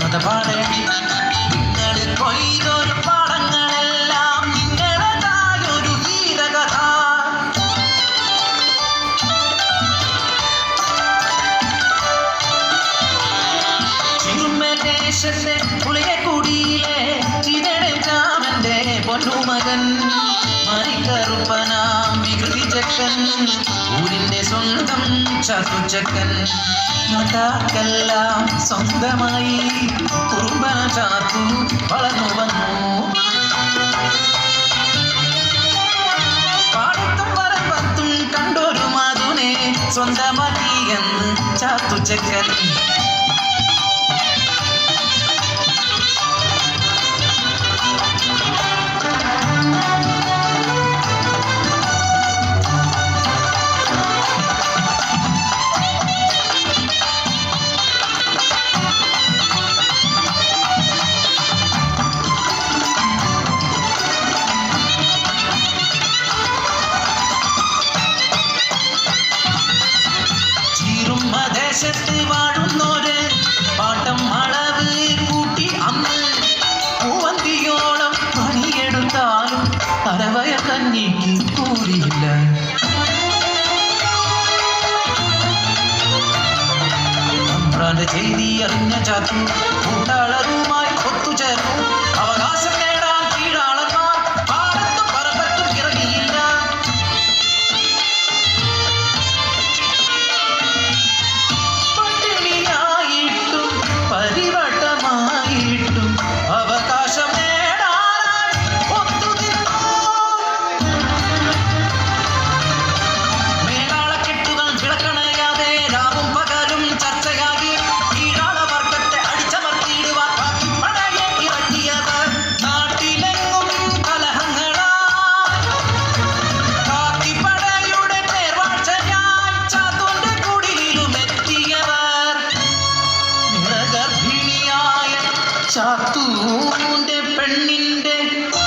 കഥ പാടേണ്ടി നിങ്ങൾ കൊയ്തൊരു പാടങ്ങളെല്ലാം നിങ്ങളതായൊരു വീരകഥ ചിറുമദേശത്തെ പുളിയക്കുടിയിലെ ചിതടച്ചാമന്റെ പൊന്നുമകൻ മരിക്കറുപ്പനാം വികൃതി സ്വന്തം ചതുചക്കൻ നാട്ടാർക്കെല്ലാം സ്വന്തമായി കുറുമ്പന ചാത്തു വളർന്നു വന്നു. സ്വന്തമാക്കി എന്ന് ചാത്തുചക്കൻ കൂടിയില്ല. തമ്പ്രാന്റെ ചെയ്തി അറിഞ്ഞ ചാത്തു കൂട്ടാളരുമായി ഒത്തുചേർന്നു Thank you.